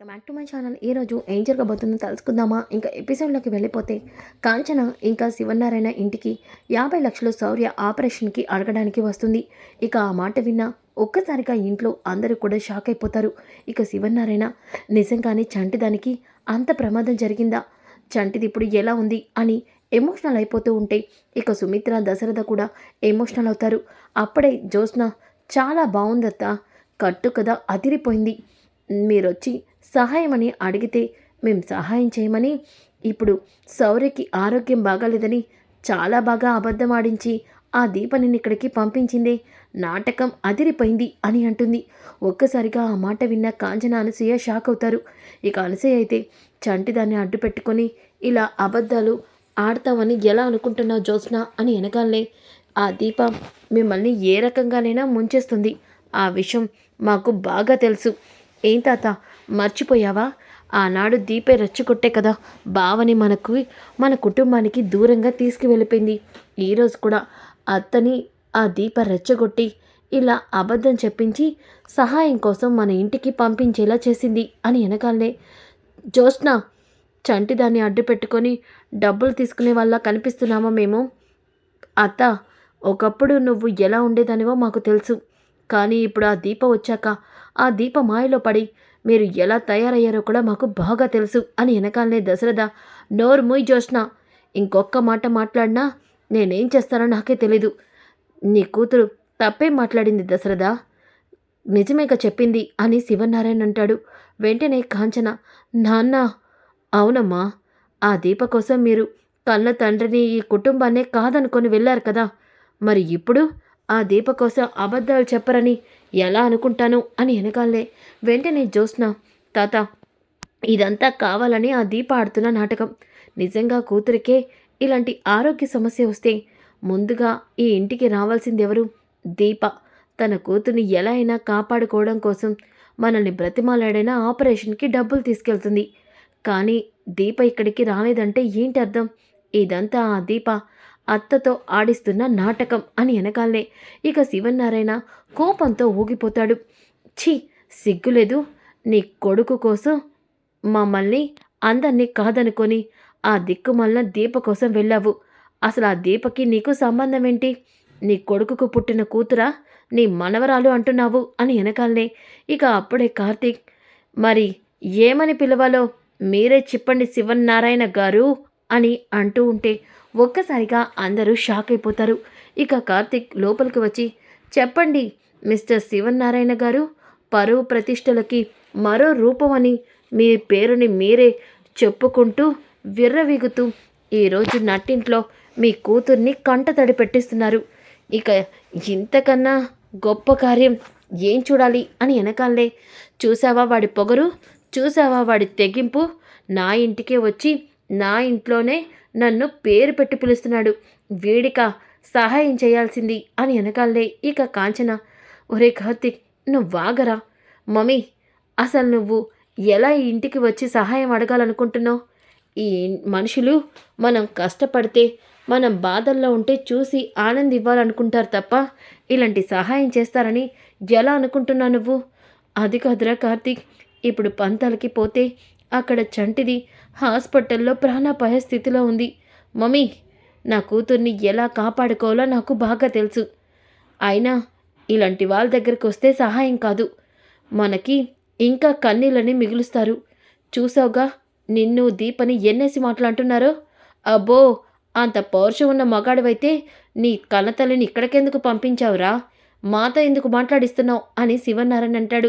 Welcome back to my channel. ఈరోజు ఏం జరగబోతుందో తెలుసుకుందామా? ఇంకా ఎపిసోడ్లోకి వెళ్ళిపోతే కాంచన ఇంకా శివనారాయణ ఇంటికి యాభై లక్షలు శౌర్య ఆపరేషన్కి అడగడానికి వస్తుంది. ఇక ఆ మాట విన్న ఒక్కసారిగా ఇంట్లో అందరూ కూడా షాక్ అయిపోతారు. ఇక శివనారాయణ నిజంగానే చంటిదానికి అంత ప్రమాదం జరిగిందా? చంటిది ఇప్పుడు ఎలా ఉంది అని ఎమోషనల్ అయిపోతూ ఉంటే ఇక సుమిత్ర దశరథ కూడా ఎమోషనల్ అవుతారు. అప్పుడే జ్యోత్స్న చాలా బాగుందత్త కట్టు కదా అదిరిపోయింది. మీరొచ్చి సహాయమని అడిగితే మేము సహాయం చేయమని ఇప్పుడు సౌర్యకి ఆరోగ్యం బాగాలేదని చాలా బాగా అబద్ధం ఆడించి ఆ దీపని ఇక్కడికి పంపించింది. నాటకం అదిరిపోయింది అని అంటుంది. ఒక్కసారిగా ఆ మాట విన్న కాంచన అనసూయ షాక్ అవుతారు. ఇక అనసూయ అయితే చంటి దాన్ని అడ్డు పెట్టుకొని ఇలా అబద్ధాలు ఆడతామని ఎలా అనుకుంటున్నావు జ్యోత్స్న అని వెనకాలనే ఆ దీప మిమ్మల్ని ఏ రకంగానైనా ముంచేస్తుంది. ఆ విషయం మాకు బాగా తెలుసు. ఏం తాత? మర్చిపోయావా? ఆనాడు దీపే రెచ్చగొట్టే కదా బావని మనకు మన కుటుంబానికి దూరంగా తీసుకువెళ్ళిపోయింది. ఈరోజు కూడా అత్తని ఆ దీప రెచ్చగొట్టి ఇలా అబద్ధం చెప్పించి సహాయం కోసం మన ఇంటికి పంపించేలా చేసింది అని వెనకాలనే జ్యోత్స్న చంటి దాన్ని అడ్డు పెట్టుకొని డబ్బులు తీసుకునే వాళ్ళ కనిపిస్తున్నామా మేము? అత్త ఒకప్పుడు నువ్వు ఎలా ఉండేదానివో మాకు తెలుసు. కానీ ఇప్పుడు ఆ దీప వచ్చాక ఆ దీప మాయలో పడి మీరు ఎలా తయారయ్యారో కూడా మాకు బాగా తెలుసు అని వెనకాలనే దశరథ నోరు మూయ్ జోష్న ఇంకొక్క మాట మాట్లాడినా నేనేం చేస్తానో నాకే తెలీదు. నీ కూతురు తప్పే మాట్లాడింది దశరథ. నిజమేగా చెప్పింది అని శివనారాయణ అంటాడు. వెంటనే కాంచన నాన్న అవునమ్మా ఆ దీప కోసం మీరు కన్న తండ్రిని ఈ కుటుంబాన్నే కాదనుకొని వెళ్ళారు కదా. మరి ఇప్పుడు ఆ దీప కోసం అబద్ధాలు చెప్పరని ఎలా అనుకుంటాను అని వెనకాలే వెంటనే జ్యోత్స్న తాత ఇదంతా కావాలని ఆ దీప ఆడుతున్న నాటకం. నిజంగా కూతురికే ఇలాంటి ఆరోగ్య సమస్య వస్తే ముందుగా ఈ ఇంటికి రావాల్సింది ఎవరు దీప తన కూతుర్ని ఎలా అయినా కాపాడుకోవడం కోసం మనల్ని బ్రతిమాలాడైనా ఆపరేషన్కి డబ్బులు తీసుకెళ్తుంది. కానీ దీప ఇక్కడికి రాలేదంటే ఏంటి అర్థం ఇదంతా ఆ దీప అత్తతో ఆడిస్తున్న నాటకం అని వెనకాలనే ఇక శివనారాయణ కోపంతో ఊగిపోతాడు. ఛీ సిగ్గులేదు. నీ కొడుకు కోసం మమ్మల్ని అందరినీ కాదనుకొని ఆ దిక్కుమల్ల దీప కోసం వెళ్ళావు. అసలు ఆ దీపకి నీకు సంబంధం ఏంటి నీ కొడుకుకు పుట్టిన కూతురా? నీ మనవరాలు అంటున్నావు అని వెనకాలనే ఇక అప్పుడే కార్తీక్ మరి ఏమని పిలవాలో మీరే చెప్పండి శివన్నారాయణ గారు అని అంటూ ఉంటే ఒక్కసారిగా అందరూ షాక్ అయిపోతారు. ఇక కార్తిక్ లోపలికి వచ్చి చెప్పండి మిస్టర్ శివనారాయణ గారు పరువు ప్రతిష్టలకి మరో రూపమని మీ పేరుని మీరే చెప్పుకుంటూ విర్రవీగుతూ ఈరోజు నట్టింట్లో మీ కూతుర్ని కంటతడి పెట్టిస్తున్నారు. ఇక ఇంతకన్నా గొప్ప కార్యం ఏం చూడాలి అని వెనకాలే. చూసావా వాడి పొగరు? చూసావా వాడి తెగింపు? నా ఇంటికే వచ్చి నా ఇంట్లోనే నన్ను పేరు పెట్టి పిలుస్తున్నాడు. వీడిక సహాయం చేయాల్సింది అని వెనకాలే ఇక కాంచన. ఒరే కార్తిక్ నువ్వు వాగరా మమ్మీ అసలు నువ్వు ఎలా ఈ ఇంటికి వచ్చి సహాయం అడగాలనుకుంటున్నావు? ఈ మనుషులు మనం కష్టపడితే మనం బాధల్లో ఉంటే చూసి ఆనంద్ ఇవ్వాలనుకుంటారు తప్ప ఇలాంటి సహాయం చేస్తారని ఎలా అనుకుంటున్నావు నువ్వు? అది కాదురా కార్తీక్ ఇప్పుడు పంతాలకి పోతే అక్కడ చంటిది హాస్పిటల్లో ప్రాణాపాయ స్థితిలో ఉంది. మమ్మీ నా కూతుర్ని ఎలా కాపాడుకోవాలో నాకు బాగా తెలుసు. అయినా ఇలాంటి వాళ్ళ దగ్గరికి వస్తే సహాయం కాదు. మనకి ఇంకా కన్నీళ్ళని మిగులుస్తారు. చూసావుగా నిన్ను దీపని ఎన్నేసి మాట్లాడుతున్నారో? అబ్బో అంత పౌరుషం ఉన్న మగాడివైతే నీ కన్నతల్లిని ఇక్కడికెందుకు పంపించావురా? మాతో ఎందుకు మాట్లాడిస్తున్నావు? అని శివనారాయణ అంటాడు.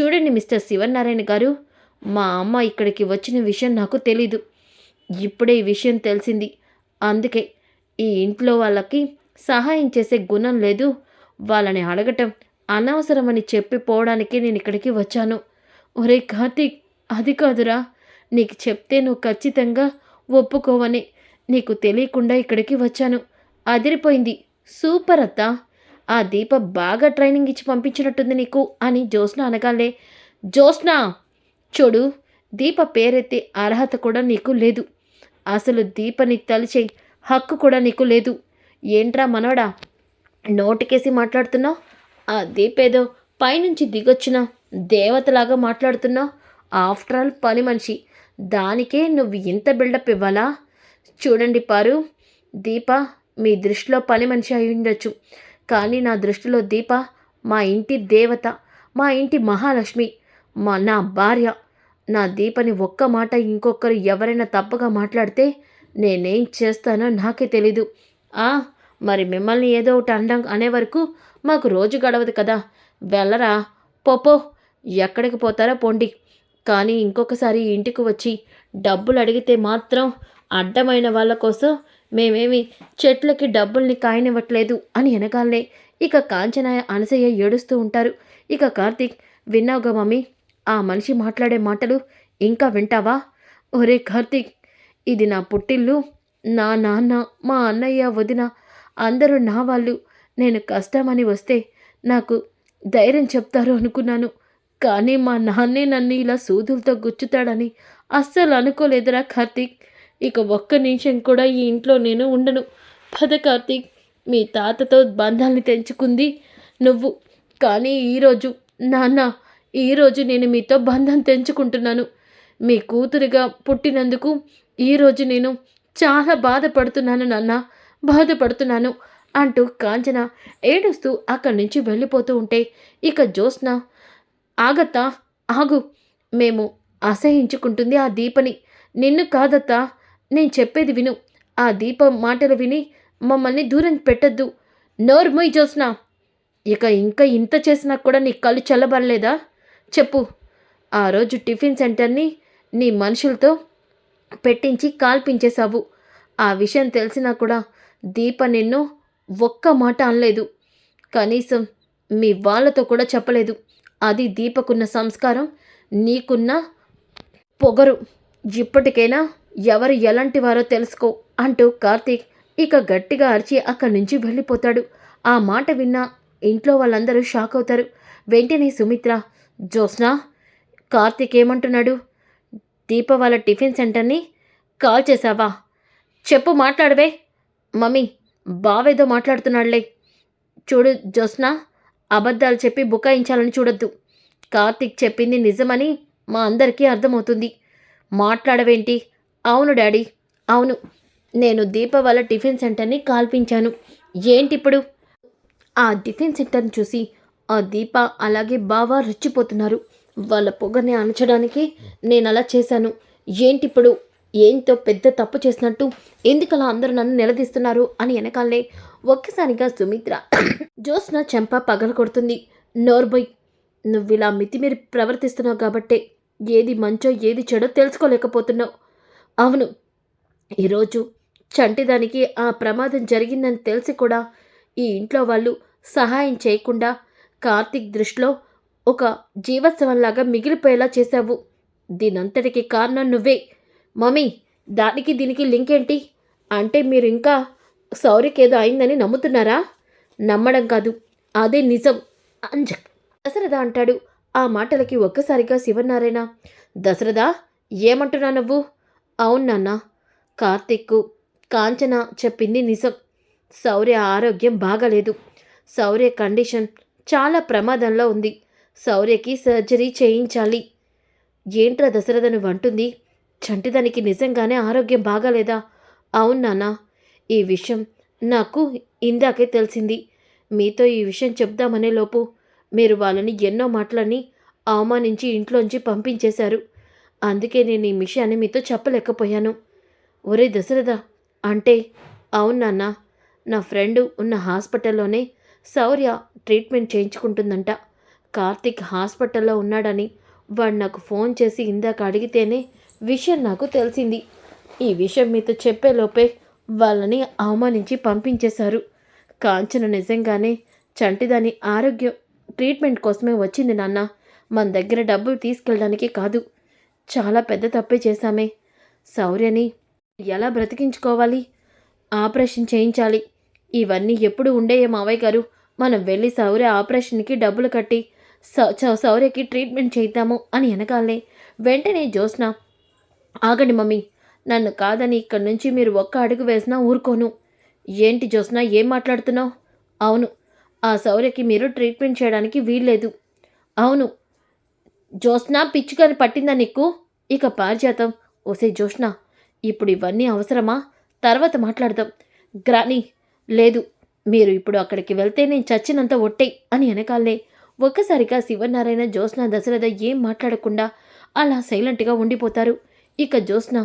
చూడండి మిస్టర్ శివనారాయణ గారు మా అమ్మ ఇక్కడికి వచ్చిన విషయం నాకు తెలీదు. ఇప్పుడే ఈ విషయం తెలిసింది. అందుకే ఈ ఇంట్లో వాళ్ళకి సహాయం చేసే గుణం లేదు. వాళ్ళని అడగటం అనవసరమని చెప్పిపోవడానికి నేను ఇక్కడికి వచ్చాను. ఒరే కార్తీక్ అది కాదురా. నీకు చెప్తే నువ్వు ఖచ్చితంగా ఒప్పుకోవని నీకు తెలియకుండా ఇక్కడికి వచ్చాను. అదిరిపోయింది. సూపర్ అత్త. ఆ దీప బాగా ట్రైనింగ్ ఇచ్చి పంపించినట్టుంది నీకు అని జ్యోత్స్న అనగాలే జ్యోత్స్న! చూడు దీప పేరెత్తే అర్హత కూడా నీకు లేదు. అసలు దీపని తలిచే హక్కు కూడా నీకు లేదు. ఏంట్రా మనోడా నోటికేసి మాట్లాడుతున్నావు? ఆ దీపేదో పైనుంచి దిగొచ్చిన దేవతలాగా మాట్లాడుతున్నావు? ఆఫ్టర్ ఆల్ పని మనిషి దానికే నువ్వు ఇంత బిల్డప్ ఇవ్వాలా? చూడండి పారు దీప మీ దృష్టిలో పని మనిషి అయి ఉండొచ్చు. కానీ నా దృష్టిలో దీప మా ఇంటి దేవత మా ఇంటి మహాలక్ష్మి. మా నా భార్య నా దీపని ఒక్క మాట ఇంకొకరు ఎవరైనా తప్పగా మాట్లాడితే నేనేం చేస్తానో నాకే తెలీదు. ఆ మరి మిమ్మల్ని ఏదో ఒకటి అండం అనే వరకు మాకు రోజు గడవదు కదా. వెళ్ళరా? పోపో. ఎక్కడికి పోతారో పోండి. కానీ ఇంకొకసారి ఇంటికి వచ్చి డబ్బులు అడిగితే మాత్రం అడ్డమైన వాళ్ళ కోసం మేమేమి చెట్లకి డబ్బుల్ని కాయనివ్వట్లేదు అని వెనకాలనే ఇక కాంచనాయ అనసయ్య ఏడుస్తూ ఉంటారు. ఇక కార్తీక్ విన్నావుగా మమ్మీ ఆ మనిషి మాట్లాడే మాటలు ఇంకా వింటావా? ఒరే కార్తీక్ ఇది నా పుట్టిల్లు. నా నాన్న మా అన్నయ్య వదిన అందరూ నా వాళ్ళు. నేను కష్టమని వస్తే నాకు ధైర్యం చెప్తారు అనుకున్నాను. కానీ మా నాన్నే నన్ను ఇలా సూదులతో గుచ్చుతాడని అస్సలు అనుకోలేదురా కార్తీక్. ఇక ఒక్క నిమిషం కూడా ఈ ఇంట్లో నేను ఉండను. పద కార్తీక్ మీ తాతతో బంధాన్ని తెంచుకుంది నువ్వు. కానీ ఈరోజు నాన్న ఈరోజు నేను మీతో బంధం తెంచుకుంటున్నాను. మీ కూతురిగా పుట్టినందుకు ఈరోజు నేను చాలా బాధపడుతున్నాను నాన్న బాధపడుతున్నాను అంటూ కాంచన ఏడుస్తూ అక్కడి నుంచి వెళ్ళిపోతూ ఉంటే ఇక జ్యోత్స్న ఆగత్తా ఆగు మేము అసహించుకుంటుంది ఆ దీపని. నిన్ను కాదత్తా నేను చెప్పేది విను. ఆ దీపం మాటలు విని మమ్మల్ని దూరం పెట్టద్దు. నోర్మోయ్ జ్యోత్స్న. ఇక ఇంకా ఇంత చేసినా కూడా నీ కళ్ళు చల్లబడలేదా? చెప్పు. ఆ రోజు టిఫిన్ సెంటర్ని నీ మనుషులతో పెట్టించి కాల్పించేశావు. ఆ విషయం తెలిసినా కూడా దీప నిన్ను ఒక్క మాట అనలేదు. కనీసం మీ వాళ్ళతో కూడా చెప్పలేదు. అది దీపకున్న సంస్కారం నీకున్న పొగరు. ఇప్పటికైనా ఎవరు ఎలాంటి వారో తెలుసుకో అంటూ కార్తీక్ ఇక గట్టిగా అరిచి అక్కడి నుంచి వెళ్ళిపోతాడు. ఆ మాట విన్న ఇంట్లో వాళ్ళందరూ షాక్ అవుతారు. వెంటనే సుమిత్ర జ్యోత్స్న కార్తీక్ ఏమంటున్నాడు? దీప వాళ్ళ టిఫిన్ సెంటర్ని కాల్ చేశావా? చెప్పు మాట్లాడవే. మమ్మీ బావేదో మాట్లాడుతున్నాడులే. చూడు జ్యోత్స్న అబద్ధాలు చెప్పి బుకాయించాలని చూడొద్దు. కార్తీక్ చెప్పింది నిజమని మా అందరికీ అర్థమవుతుంది. మాట్లాడవేంటి? అవును డాడీ అవును. నేను దీప వాళ్ళ టిఫిన్ సెంటర్ని కాల్పించాను. ఏంటిప్పుడు? ఆ టిఫిన్ సెంటర్ని చూసి ఆ దీప అలాగే బావ రెచ్చిపోతున్నారు. వాళ్ళ పొగని అణచడానికి నేను అలా చేశాను. ఏంటిప్పుడు? ఏంతో పెద్ద తప్పు చేసినట్టు ఎందుకలా అందరూ నన్ను నిలదీస్తున్నారు అని వెనకాలనే ఒక్కసారిగా సుమిత్ర జ్యోత్స్న చెంప పగల కొడుతుంది. నోర్బోయ్ నువ్వు ఇలా మితిమీరి ప్రవర్తిస్తున్నావు కాబట్టే ఏది మంచో ఏది చెడో తెలుసుకోలేకపోతున్నావు. అవును ఈరోజు చంటిదానికి ఆ ప్రమాదం జరిగిందని తెలిసి కూడా ఈ ఇంట్లో వాళ్ళు సహాయం చేయకుండా కార్తీక్ దృష్టిలో ఒక జీవోత్సవంలాగా మిగిలిపోయేలా చేశావు. దీనంతటికి కారణం నువ్వే. మమ్మీ దానికి దీనికి లింక్ ఏంటి? అంటే మీరు ఇంకా సౌర్యకేదో అయిందని నమ్ముతున్నారా? నమ్మడం కాదు అదే నిజం. అంజ దశరథ అంటాడు. ఆ మాటలకి ఒక్కసారిగా శివనారాయణ దశరథ ఏమంటున్నా నువ్వు? అవును నాన్న. కార్తిక్కు కాంచన చెప్పింది నిజం. శౌర్య ఆరోగ్యం బాగలేదు. శౌర్య కండిషన్ చాలా ప్రమాదంలో ఉంది. శౌర్యకి సర్జరీ చేయించాలి. ఏంట్రా దశరథను వంటుంది చంటిదానికి నిజంగానే ఆరోగ్యం బాగాలేదా? అవును నాన్న ఈ విషయం నాకు ఇందాకే తెలిసింది. మీతో ఈ విషయం చెప్దామనే లోపు మీరు వాళ్ళని ఎన్నో మాటలని అవమానించి ఇంట్లోంచి పంపించేశారు. అందుకే నేను ఈ విషయాన్ని మీతో చెప్పలేకపోయాను. ఒరే దశరథ అంటే అవును నాన్న నా ఫ్రెండ్ ఉన్న హాస్పిటల్లోనే శౌర్య ట్రీట్మెంట్ చేయించుకుంటుందంట. కార్తిక్ హాస్పిటల్లో ఉన్నాడని వాడు నాకు ఫోన్ చేసి ఇందాక అడిగితేనే విషయం నాకు తెలిసింది. ఈ విషయం మీతో చెప్పేలోపే వాళ్ళని అవమానించి పంపించేశారు. కాంచన నిజంగానే చంటిదాని ఆరోగ్యం ట్రీట్మెంట్ కోసమే వచ్చింది నాన్న. మన దగ్గర డబ్బులు తీసుకెళ్ళడానికి కాదు. చాలా పెద్ద తప్పే చేశామే. శౌర్యని ఎలా బ్రతికించుకోవాలి? ఆపరేషన్ చేయించాలి. ఇవన్నీ ఎప్పుడు ఉండేయే మావయ్య గారు? మనం వెళ్ళి సౌర్య ఆపరేషన్కి డబ్బులు కట్టి సౌ- చ- ట్రీట్మెంట్ చేద్దాము అని వెనకాలే వెంటనే జ్యోత్స్న ఆగండి మమ్మీ నన్ను కాదని ఇక్కడి నుంచి మీరు ఒక్క అడుగు వేసినా ఊరుకోను. ఏంటి జ్యోత్స్న ఏం మాట్లాడుతున్నావు? అవును ఆ సౌర్యకి మీరు ట్రీట్మెంట్ చేయడానికి వీల్లేదు. అవును జ్యోత్స్న పిచ్చుకని పట్టిందా నీకు? ఇక పారిజాతం. ఓసే జ్యోత్స్న ఇప్పుడు ఇవన్నీ అవసరమా? తర్వాత మాట్లాడదాం. గ్రాని లేదు మీరు ఇప్పుడు అక్కడికి వెళ్తే నేను చచ్చినంత ఒట్టే అని వెనకాలే. ఒక్కసారిగా శివనారాయణ జ్యోత్స్న దశరథ ఏం మాట్లాడకుండా అలా సైలెంట్గా ఉండిపోతారు. ఇక జ్యోత్స్న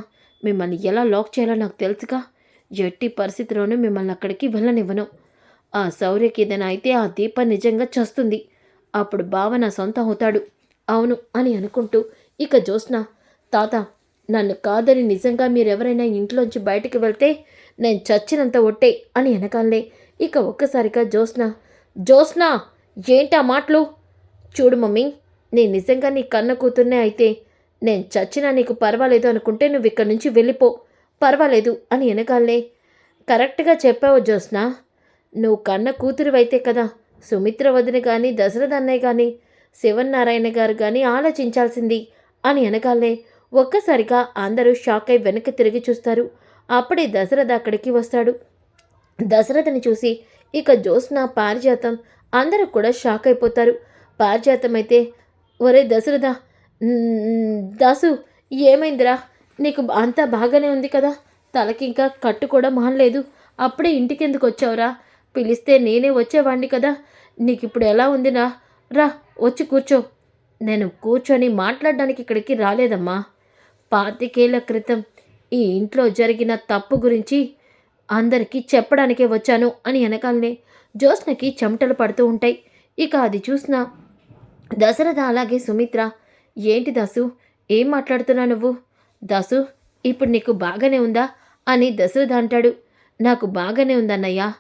మిమ్మల్ని ఎలా లాక్ చేయాలో నాకు తెలుసుగా. ఎట్టి పరిస్థితిలోనూ మిమ్మల్ని అక్కడికి వెళ్ళనివ్వను. ఆ శౌర్యకి ఏదైనా అయితే ఆ దీపం నిజంగా చస్తుంది. అప్పుడు బావ నా సొంతం అవుతాడు. అవును అని అనుకుంటూ ఇక జ్యోత్స్న తాత నన్ను కాదని నిజంగా మీరెవరైనా ఇంట్లోంచి బయటకు వెళ్తే నేను చచ్చినంత ఒట్టే అని వెనకాలే ఇక ఒక్కసారిగా జ్యోత్స్న జ్యోత్స్న ఏంటా మాటలు? చూడు మమ్మీ నేను నిజంగా నీ కన్న కూతుర్నే అయితే నేను చచ్చినా నీకు పర్వాలేదు అనుకుంటే నువ్వు ఇక్కడి నుంచి వెళ్ళిపో. పర్వాలేదు అని వెనకాలే కరెక్ట్గా చెప్పావు జ్యోత్స్న. నువ్వు కన్న కూతురువైతే కదా సుమిత్ర వదిన కానీ దశరథ అన్నయ్య కానీ శివనారాయణ గారు కానీ ఆలోచించాల్సింది అని వెనకాలే ఒక్కసారిగా అందరూ షాక్ అయి వెనక్కి తిరిగి చూస్తారు. అప్పుడే దశరథ అక్కడికి వస్తాడు. దశరథని చూసి ఇక జ్యోత్స్న పారిజాతం అందరూ కూడా షాక్ అయిపోతారు. పారిజాతం అయితే ఒరే దశరథ దాసు ఏమైందిరా? నీకు అంతా బాగానే ఉంది కదా? తలకి ఇంకా కట్టు కూడా మానలేదు. అప్పుడే ఇంటికెందుకు వచ్చావురా? పిలిస్తే నేనే వచ్చేవాడిని కదా? నీకు ఇప్పుడు ఎలా ఉందినా? రా వచ్చి కూర్చో. నేను కూర్చొని మాట్లాడడానికి ఇక్కడికి రాలేదమ్మా. పాతికేళ్ళ క్రితం ఈ ఇంట్లో జరిగిన తప్పు గురించి అందరికీ చెప్పడానికే వచ్చాను అని వెనకాలనే జ్యోత్స్నకి చెమటలు పడుతూ ఉంటాయి. ఇక అది చూసిన దశరథ అలాగే సుమిత్ర ఏంటి దాసు? ఏం మాట్లాడుతున్నా నువ్వు? దాసు ఇప్పుడు నీకు బాగానే ఉందా? అని దశరథ అంటాడు. నాకు బాగానే ఉందన్నయ్యా.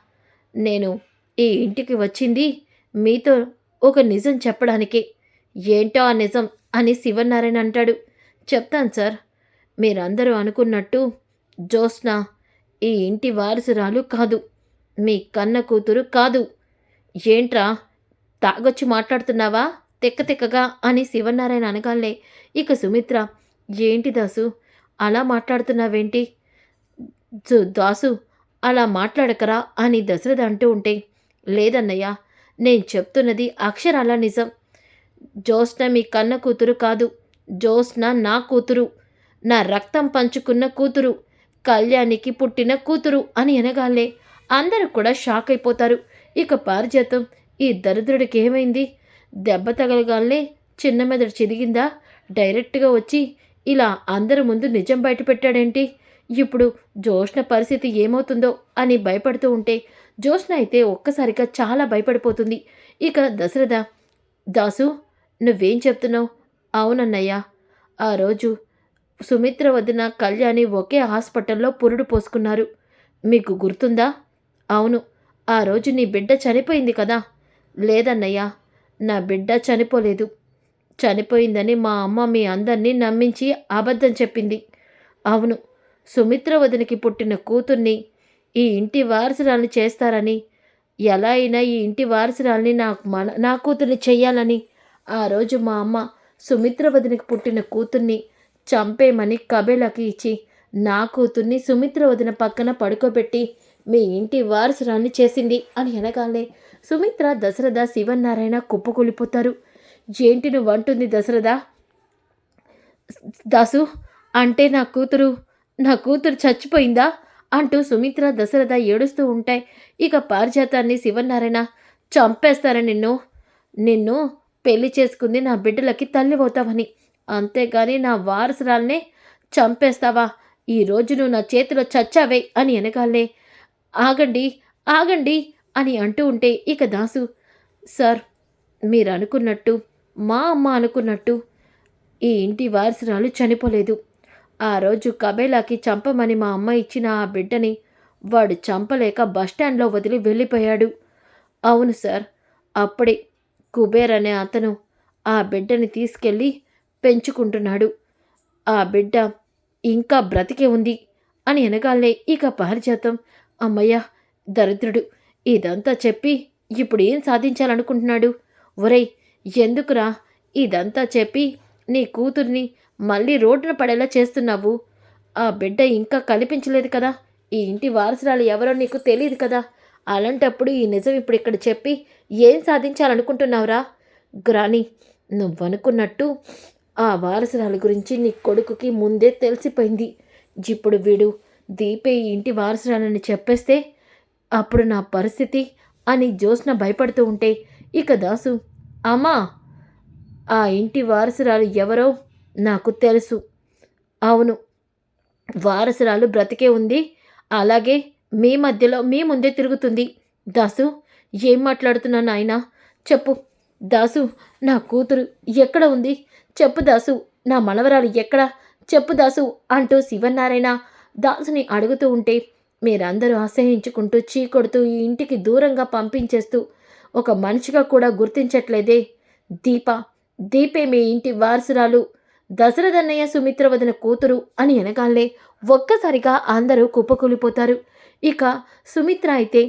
నేను ఈ ఇంటికి వచ్చింది మీతో ఒక నిజం చెప్పడానికి. ఏంటో ఆ నిజం? అని శివనారాయణ అంటాడు. చెప్తాను సార్. మీరందరూ అనుకున్నట్టు జ్యోత్స్న ఈ ఇంటి వారసురాలు కాదు. మీ కన్న కూతురు కాదు. ఏంట్రా తాగొచ్చి మాట్లాడుతున్నావా? తిక్క తిక్కగా అని శివనారాయణ అనగానే ఇక సుమిత్ర ఏంటి దాసు అలా మాట్లాడుతున్నావేంటి? సు- దాసు అలా మాట్లాడకరా అని దశరథ అంటూ ఉంటే లేదన్నయ్య నేను చెప్తున్నది అక్షరాల నిజం. జ్యోత్స్న మీ కన్న కూతురు కాదు. జ్యోత్స్న నా కూతురు. నా రక్తం పంచుకున్న కూతురు కళ్యాణికి పుట్టిన కూతురు అని అనగాలే. అందరూ కూడా షాక్ అయిపోతారు. ఇక పారిజాతం ఈ దరిద్రుడికి ఏమైంది? దెబ్బ తగలగానే చిన్న మెదడు చిరిగిందా డైరెక్ట్గా వచ్చి ఇలా అందరి ముందు నిజం బయట పెట్టాడేంటి? ఇప్పుడు జోష్ణ పరిస్థితి ఏమవుతుందో అని భయపడుతూ ఉంటే జోష్ణ అయితే ఒక్కసారిగా చాలా భయపడిపోతుంది. ఇక దశరథ దాసు నువ్వేం చెప్తున్నావు? అవునన్నయ్యా. ఆ రోజు సుమిత్ర వదిన కళ్యాణి ఒకే హాస్పిటల్లో పురుడు పోసుకున్నారు. మీకు గుర్తుందా? అవును ఆ రోజు నీ బిడ్డ చనిపోయింది కదా? లేదన్నయ్యా నా బిడ్డ చనిపోలేదు. చనిపోయిందని మా అమ్మ మీ అందరినీ నమ్మించి అబద్ధం చెప్పింది. అవును సుమిత్ర వదినకి పుట్టిన కూతుర్ని ఈ ఇంటి వారసురాల్ని చేస్తారని ఎలా అయినా ఈ ఇంటి వారసురాల్ని నాకు మన నా కూతుర్ని చెయ్యాలని. ఆ రోజు మా అమ్మ సుమిత్ర వదినకి పుట్టిన కూతుర్ని చంపేమని కబేళకి ఇచ్చి నా కూతుర్ని సుమిత్ర వదిన పక్కన పడుకోబెట్టి మీ ఇంటి వారసురాన్ని చేసింది అని అనగానే సుమిత్ర దశరథ శివనారాయణ కుప్పకూలిపోతారు. ఏంటి నువ్వు అంటుంది దశరథ? దాసు అంటే నా కూతురు నా కూతురు చచ్చిపోయిందా? అంటూ సుమిత్ర దశరథ ఏడుస్తూ ఉంటాయి. ఇక పారిజాతాన్ని శివనారాయణ చంపేస్తారా నిన్ను? నిన్ను పెళ్ళి చేసుకుంది నా బిడ్డలకి తల్లి అవుతావని. అంతేగాని నా వారసురాల్నే చంపేస్తావా? ఈ రోజు నువ్వు నా చేతిలో చచ్చావే అని వెనకాలే ఆగండి ఆగండి అని అంటూ ఉంటే ఇక దాసు సార్ మీరు అనుకున్నట్టు మా అమ్మ అనుకున్నట్టు ఈ ఇంటి వారసురాలు చనిపోలేదు. ఆ రోజు కబేలాకి చంపమని మా అమ్మ ఇచ్చిన ఆ బిడ్డని వాడు చంపలేక బస్టాండ్లో వదిలి వెళ్ళిపోయాడు. అవును సార్ అప్పుడే కుబేర్ అనే అతను ఆ బిడ్డని తీసుకెళ్ళి పెంచుకుంటున్నాడు. ఆ బిడ్డ ఇంకా బ్రతికే ఉంది అని అనగాలే ఇక పారిజాతం అమ్మయ్య దరిద్రుడు ఇదంతా చెప్పి ఇప్పుడు ఏం సాధించాలనుకుంటున్నాడు? ఒరేయ్ ఎందుకురా ఇదంతా చెప్పి నీ కూతుర్ని మళ్ళీ రోడ్డున పడేలా చేస్తున్నావు? ఆ బిడ్డ ఇంకా కనిపించలేదు కదా ఈ ఇంటి వారసురాలు ఎవరో నీకు తెలియదు కదా అలాంటప్పుడు ఈ నిజం ఇప్పుడు ఇక్కడ చెప్పి ఏం సాధించాలనుకుంటున్నావురా? గ్రాని నువ్వనుకున్నట్టు ఆ వారసురాలు గురించి నీ కొడుకుకి ముందే తెలిసిపోయింది. ఇప్పుడు వీడు దీపే ఇంటి వారసురాలని చెప్పేస్తే అప్పుడు నా పరిస్థితి అని జ్యోత్స్న భయపడుతూ ఉంటే ఇక దాసు అమ్మా ఆ ఇంటి వారసురాలు ఎవరో నాకు తెలుసు. అవును వారసురాలు బ్రతికే ఉంది. అలాగే మీ మధ్యలో మీ ముందే తిరుగుతుంది. దాసు ఏం మాట్లాడుతున్నాను ఆయన చెప్పు. దాసు నా కూతురు ఎక్కడ ఉంది? చెప్పు దాసు నా మనవరాలు ఎక్కడ? చెప్పు దాసు అంటూ శివనారాయణ దాసుని అడుగుతూ ఉంటే మీరందరూ అసహించుకుంటూ చీకొడుతూ ఈ ఇంటికి దూరంగా పంపించేస్తూ ఒక మనిషిగా కూడా గుర్తించట్లేదే. దీప దీపే మీ ఇంటి వారసురాలు. దశరథన్నయ్య సుమిత్ర వదిన కూతురు అని అనగానే ఒక్కసారిగా అందరూ కుప్పకూలిపోతారు. ఇక సుమిత్ర అయితే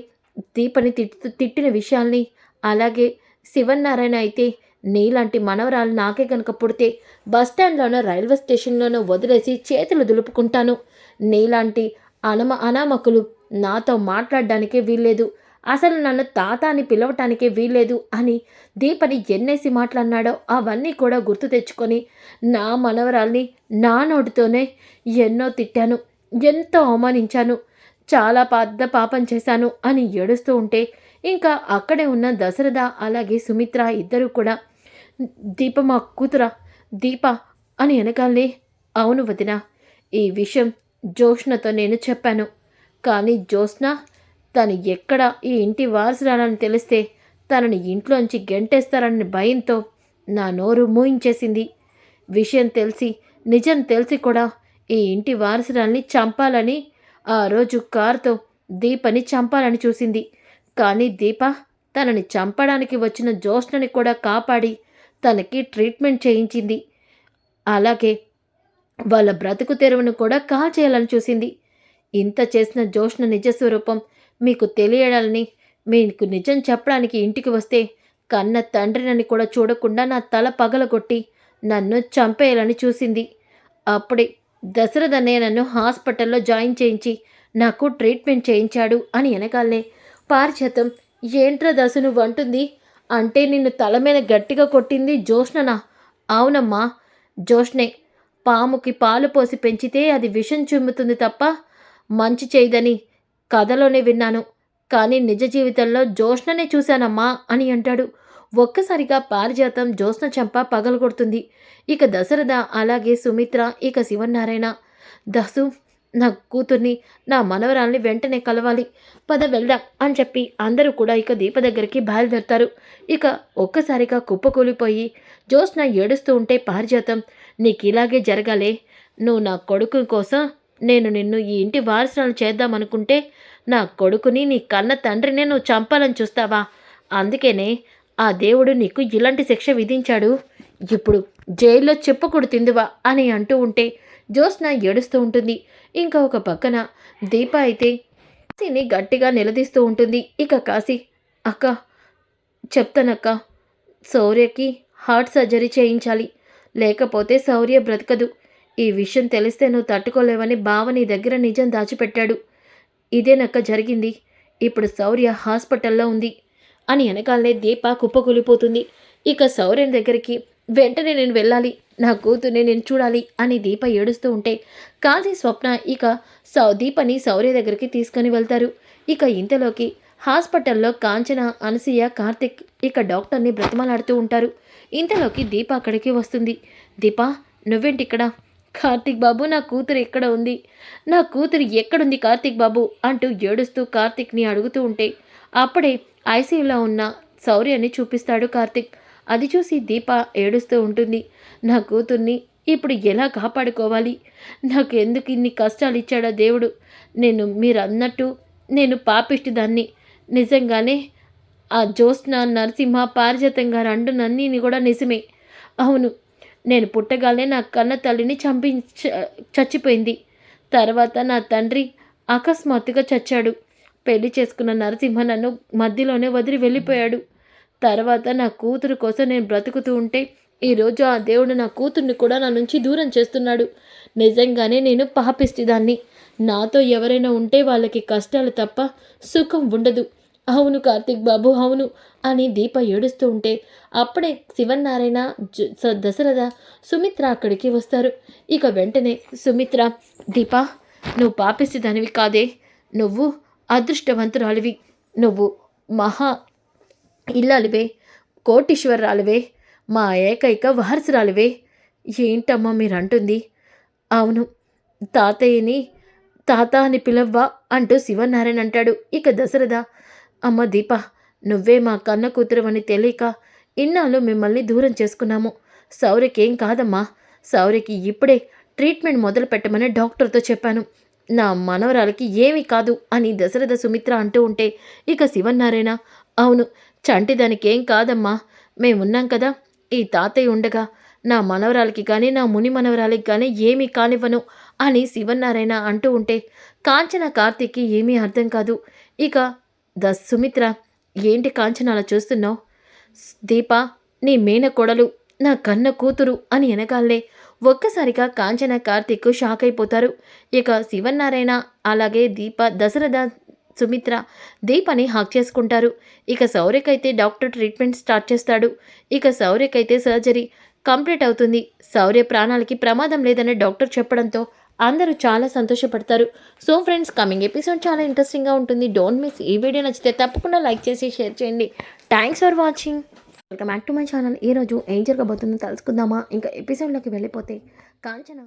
దీపని తిట్టు తిట్టిన విషయాల్ని అలాగే శివన్నారాయణ అయితే నీలాంటి మనవరాలు నాకే కనుక పుడితే బస్టాండ్లోనో రైల్వే స్టేషన్లోనో వదిలేసి చేతులు దులుపుకుంటాను. నీలాంటి అనమ అనామకులు నాతో మాట్లాడడానికే వీల్లేదు. అసలు నన్ను తాత అని పిలవటానికే వీల్లేదు అని దీపని ఎన్నేసి మాట్లాడినాడో అవన్నీ కూడా గుర్తు తెచ్చుకొని నా మనవరాల్ని నా నోటితోనే ఎన్నో తిట్టాను ఎంతో అవమానించాను. చాలా పెద్ద పాపం చేశాను అని ఏడుస్తూ ఉంటే ఇంకా అక్కడే ఉన్న దశరథ అలాగే సుమిత్ర ఇద్దరు కూడా దీప మా కూతురా దీప అని వెనకాలే అవును వదిన ఈ విషయం జోష్ణతో నేను చెప్పాను. కానీ జోష్ణ తను ఎక్కడ ఈ ఇంటి వారసురాలని తెలిస్తే తనని ఇంట్లోంచి గెంటేస్తారని భయంతో నా నోరు మూయించేసింది. విషయం తెలిసి నిజం తెలిసి కూడా ఈ ఇంటి వారసురాల్ని చంపాలని ఆ రోజు కారుతో దీపని చంపాలని చూసింది. కానీ దీప తనని చంపడానికి వచ్చిన జ్యోష్ణని కూడా కాపాడి తనకి ట్రీట్మెంట్ చేయించింది. అలాగే వాళ్ళ బ్రతుకు తెరువును కూడా కాల్ చేయాలని చూసింది. ఇంత చేసిన జోష్న నిజస్వరూపం మీకు తెలియడాలని మీకు నిజం చెప్పడానికి ఇంటికి వస్తే కన్న తండ్రినని కూడా చూడకుండా నా తల పగలగొట్టి నన్ను చంపేయాలని చూసింది. అప్పుడే దశరథనే నన్ను హాస్పిటల్లో జాయిన్ చేయించి నాకు ట్రీట్మెంట్ చేయించాడు అని వెనకాలనే పారిజాతం. ఏంట్రా దశ నువ్వు అంటుంది. అంటే నిన్ను తల మీద గట్టిగా కొట్టింది జోష్ననా అవునమ్మా జోష్నే పాముకి పాలు పోసి పెంచితే అది విషం చిమ్ముతుంది తప్ప మంచి చేయదని కథలోనే విన్నాను. కానీ నిజ జీవితంలో జోష్ననే చూశానమ్మా అని అంటాడు. ఒక్కసారిగా పారిజాతం జోష్న చెంప పగలగొడుతుంది. ఇక దశరథ అలాగే సుమిత్ర ఇక శివనారాయణ దసు నా కూతుర్ని నా మనవరాల్ని వెంటనే కలవాలి. పద వెళ్దాం అని చెప్పి అందరూ కూడా ఇక దీప దగ్గరికి బయలుదేరుతారు. ఇక ఒక్కసారిగా కుప్పకూలిపోయి జ్యోత్స్న ఏడుస్తూ ఉంటే పారిజాతం నీకు ఇలాగే జరగాలే. నువ్వు నా కొడుకు కోసం నేను నిన్ను ఈ ఇంటి వారసులను చేద్దామనుకుంటే నా కొడుకుని నీ కన్న తండ్రినే నువ్వు చంపాలని చూస్తావా? అందుకనే ఆ దేవుడు నీకు ఇలాంటి శిక్ష విధించాడు. ఇప్పుడు జైల్లో చెప్పుకుడు తిందువా? అని అంటూ ఉంటే జ్యోత్స్న ఏడుస్తూ ఉంటుంది. ఇంకా ఒక పక్కన దీప అయితే కాశీని గట్టిగా నిలదీస్తూ ఉంటుంది. ఇక కాశీ అక్క చెప్తానక్క శౌర్యకి హార్ట్ సర్జరీ చేయించాలి. లేకపోతే శౌర్య బ్రతకదు. ఈ విషయం తెలిస్తే నువ్వు తట్టుకోలేవని బావ నీ దగ్గర నిజం దాచిపెట్టాడు. ఇదేనక్క జరిగింది. ఇప్పుడు శౌర్య హాస్పిటల్లో ఉంది అని వెనకాలనే దీప కుప్పకూలిపోతుంది. ఇక శౌర్యం దగ్గరికి వెంటనే నేను వెళ్ళాలి. నా కూతుర్ని నేను చూడాలి అని దీప ఏడుస్తూ ఉంటే కాశీ స్వప్న ఇక సౌ దీపని సౌర్య దగ్గరికి తీసుకొని వెళ్తారు. ఇక ఇంతలోకి హాస్పిటల్లో కాంచన అనసూయ కార్తిక్ ఇక డాక్టర్ని బ్రతిమలాడుతూ ఉంటారు. ఇంతలోకి దీప అక్కడికి వస్తుంది. దీప నువ్వేంటి ఇక్కడ కార్తిక్ బాబు నా కూతురు ఎక్కడ ఉంది? నా కూతురు ఎక్కడుంది కార్తిక్ బాబు? అంటూ ఏడుస్తూ కార్తిక్ని అడుగుతూ ఉంటే అప్పుడే ఐసీయూలో ఉన్న శౌర్యాన్ని చూపిస్తాడు కార్తిక్. అది చూసి దీప ఏడుస్తూ ఉంటుంది. నా కూతుర్ని ఇప్పుడు ఎలా కాపాడుకోవాలి? నాకు ఎందుకు ఇన్ని కష్టాలు ఇచ్చాడో దేవుడు. నేను మీరు అన్నట్టు నేను పాపిష్టి దాన్ని. నిజంగానే ఆ జ్యోత్స్న నరసింహ పారిజాతం గారు అంటున్నన్నీ కూడా నిజమే. అవును నేను పుట్టగానే నా కన్న తల్లిని చంపి చచ్చిపోయింది. తర్వాత నా తండ్రి అకస్మాత్తుగా చచ్చాడు. పెళ్ళి చేసుకున్న నరసింహ నన్ను మధ్యలోనే వదిలి వెళ్ళిపోయాడు. తర్వాత నా కూతురు కోసం నేను బ్రతుకుతూ ఉంటే ఈరోజు ఆ దేవుడు నా కూతుర్ని కూడా నా నుంచి దూరం చేస్తున్నాడు. నిజంగానే నేను పాపిస్తుదాన్ని నాతో ఎవరైనా ఉంటే వాళ్ళకి కష్టాలు తప్ప సుఖం ఉండదు. అవును కార్తీక్ బాబు అవును అని దీప ఏడుస్తూ ఉంటే అప్పుడే శివన్నారాయణ జ- స- దశరథ సుమిత్ర అక్కడికి వస్తారు. ఇక వెంటనే సుమిత్ర దీప నువ్వు పాపిస్తే దానివి కాదే. నువ్వు అదృష్టవంతురాలివి. నువ్వు మహా ఇల్లాలివే కోటీశ్వరరాలివే మా ఏకైక వారసురాలివే ఏంటమ్మా మీరంటుంది? అవును తాతయ్యని తాత అని పిలవ్వా అంటూ శివనారాయణ అంటాడు. ఇక దశరథ అమ్మ దీప నువ్వే మా కన్న కూతురువని తెలియక ఇన్నాళ్ళు మిమ్మల్ని దూరం చేసుకున్నాము. సౌర్యకి ఏం కాదమ్మా సౌర్యకి ఇప్పుడే ట్రీట్మెంట్ మొదలు పెట్టమని డాక్టర్తో చెప్పాను. నా మనవరాలకి ఏమీ కాదు అని దశరథ సుమిత్ర అంటూ ఉంటే ఇక శివనారాయణ అవును చంటిదానికి ఏం కాదమ్మా. మేమున్నాం కదా. ఈ తాతయ్య ఉండగా నా మనవరాలకి కానీ నా ముని మనవరాలకి కానీ ఏమీ కానివ్వను అని శివనారాయణ అంటూ ఉంటే కాంచన కార్తీక్కి ఏమీ అర్థం కాదు. ఇక ద సుమిత్ర ఏంటి కాంచన అలా చూస్తున్నావు? దీప నీ మేన కొడలు నా కన్న కూతురు అని వెనకాలే ఒక్కసారిగా కాంచన కార్తీక్ షాక్ అయిపోతారు. ఇక శివనారాయణ అలాగే దీప దశరథ సుమిత్ర దీపని హాక్ చేసుకుంటారు. ఇక సౌర్యకైతే డాక్టర్ ట్రీట్మెంట్ స్టార్ట్ చేస్తాడు. ఇక సౌర్యకైతే సర్జరీ కంప్లీట్ అవుతుంది. సౌర్య ప్రాణాలకి ప్రమాదం లేదని డాక్టర్ చెప్పడంతో అందరూ చాలా సంతోషపడతారు. సో ఫ్రెండ్స్ కమింగ్ ఎపిసోడ్ చాలా ఇంట్రెస్టింగ్గా ఉంటుంది. డోంట్ మిస్ ఈ వీడియో నచ్చితే తప్పకుండా లైక్ చేసి షేర్ చేయండి. Thanks for watching welcome back to my channel ఈరోజు ఏం జరగబోతుందో తెలుసుకుందామా? ఇంకా ఎపిసోడ్లోకి వెళ్ళిపోతే కాంచన